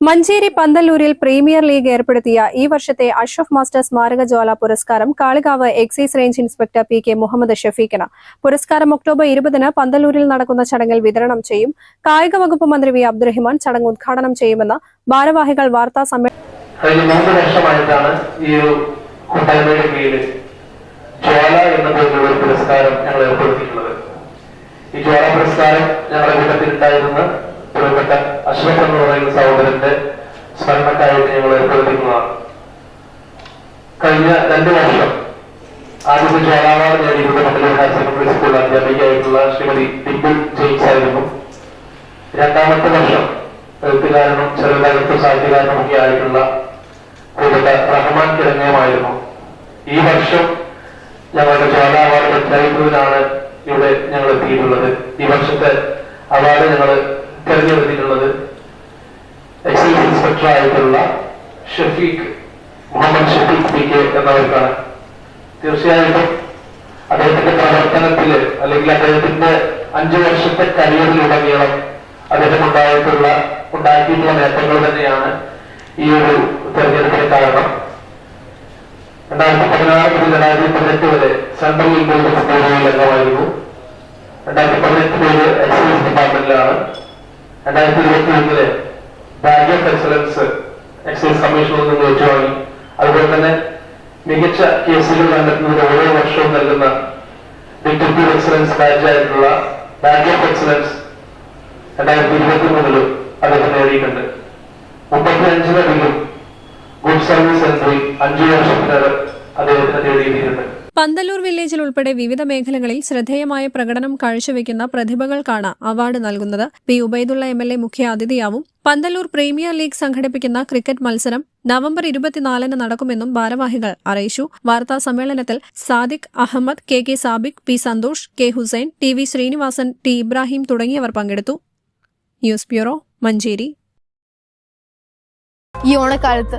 Manjeri പന്തല്ലൂരിൽ premier league ഏർപ്പെടുത്തിയ ഈ വർഷത്തെ അഷഫ് മാസ്റ്റർ സ്മാരക ജ്വാല പുരസ്കാരം Kalikavu excise range inspector P K Muhammad ഷഫീഖിന്. പുരസ്കാരം ഒക്ടോബർ ഇരുപതിന് പന്തല്ലൂരിൽ നടക്കുന്ന ചടങ്ങിൽ വിതരണം ചെയ്യും. കായിക വകുപ്പ് മന്ത്രി വി അബ്ദുറഹിമാൻ ചടങ്ങ് ഉദ്ഘാടനം ചെയ്യുമെന്ന് ഭാരവാഹികൾ വാർത്താ സമ്മേളനം കീഴിൽ ജ്വാല എന്ന പറയുന്ന സഹോദരന്റെ സ്മരണക്കായിട്ട് ഞങ്ങൾ ഏർപ്പെടുത്തിക്കുന്നതാണ് കഴിഞ്ഞ രണ്ട് വർഷം ആദ്യത്തെ ജ്വാല ഞാൻ മണ്ഡലം ഹയർ സെക്കൻഡറി സ്കൂൾ അധ്യാപികയായിട്ടുള്ള ശ്രീമതി ഡിംപിൾ ജെയിംസ് ആയിരുന്നു. രണ്ടാമത്തെ വർഷം എഴുത്തുകാരനും ചെറുകാലത്ത് സാഹിത്യകാരനും ഒക്കെ ആയിട്ടുള്ള കൂടുതൽ റഹ്മാൻ കിടങ്ങയുമായിരുന്നു. ഈ വർഷം ഞങ്ങളുടെ അവാർഡ് പ്രഖ്യാപിക്കുന്നതിനാണ് ഇവിടെ ഞങ്ങൾ എത്തിയിട്ടുള്ളത്. ഈ വർഷത്തെ അവാർഡ് ഞങ്ങൾ തിരഞ്ഞെടുത്തിട്ടുള്ളത് എക്സൈസ് ഇൻസ്പെക്ടർ ആയിട്ടുള്ള ഷഫീഖ് മുഹമ്മദ് ഷഫീഖ് പി കെ എന്നവർക്കാണ് തീർച്ചയായിട്ടും അദ്ദേഹത്തിന്റെ പ്രവർത്തനത്തിൽ അല്ലെങ്കിൽ അദ്ദേഹത്തിന്റെ അഞ്ചു വർഷത്തെ കരിയറിലുടനീളം അദ്ദേഹം ഉണ്ടായിട്ടുള്ള ഉണ്ടാക്കിയിട്ടുള്ള നേട്ടങ്ങൾ തന്നെയാണ് ഈ ഒരു തെരഞ്ഞെടുപ്പിന് കാരണം. രണ്ടായിരത്തി പതിനാറ് മുതൽ രണ്ടായിരത്തി പതിനെട്ട് വരെ സെൻട്രൽ ഇന്റലിജൻസ് ബ്യൂറോയിൽ അംഗമായിരുന്നു. രണ്ടായിരത്തി പതിനെട്ട് പേര് എക്സൈസ് ഡിപ്പാർട്ട്മെന്റിലാണ്. രണ്ടായിരത്തി ഇരുപത്തി ഒന്നിൽ ബാഗ് ഓഫ് എക്സലൻസ് എക്സൈസ് കമ്മീഷനിൽ നിന്ന് ഏറ്റുവാങ്ങി അതുപോലെ തന്നെ മികച്ച കേസുകൾ കണ്ടെത്തുന്നതിന് ഓരോ വർഷവും നൽകുന്ന ഡിറ്റക്റ്റീവ് എക്സലൻസ് ബാച്ച് ആയിട്ടുള്ള ബാഗ് ഓഫ് എക്സലൻസ് രണ്ടായിരത്തി ഇരുപത്തി മൂന്നിൽ അദ്ദേഹം നേടിയിട്ടുണ്ട്. മുപ്പത്തി അഞ്ചിനധികം ഗുഡ് സർവീസ് എൻട്രി അഞ്ചു വർഷത്തിനകം അദ്ദേഹത്തിന് നേടിയിട്ടുണ്ട്. പന്തല്ലൂർ വില്ലേജിൽ ഉൾപ്പെടെ വിവിധ മേഖലകളിൽ ശ്രദ്ധേയമായ പ്രകടനം കാഴ്ചവെക്കുന്ന പ്രതിഭകൾക്കാണ് അവാർഡ് നൽകുന്നത്. P Ubaidulla M L A മുഖ്യ അതിഥിയാവും. പന്തല്ലൂർ പ്രീമിയർ ലീഗ് സംഘടിപ്പിക്കുന്ന ക്രിക്കറ്റ് മത്സരം നവംബർ ഇരുപത്തിനാലിന് നടക്കുമെന്നും ഭാരവാഹികൾ അറിയിച്ചു. വാർത്താ സമ്മേളനത്തിൽ Sadiq Ahammed K K Sabik P Santhosh K Hussain T V Sreenivasan T Ibrahim തുടങ്ങിയവർ പങ്കെടുത്തു. News bureau Manjeri. ഈ ഓണക്കാലത്ത്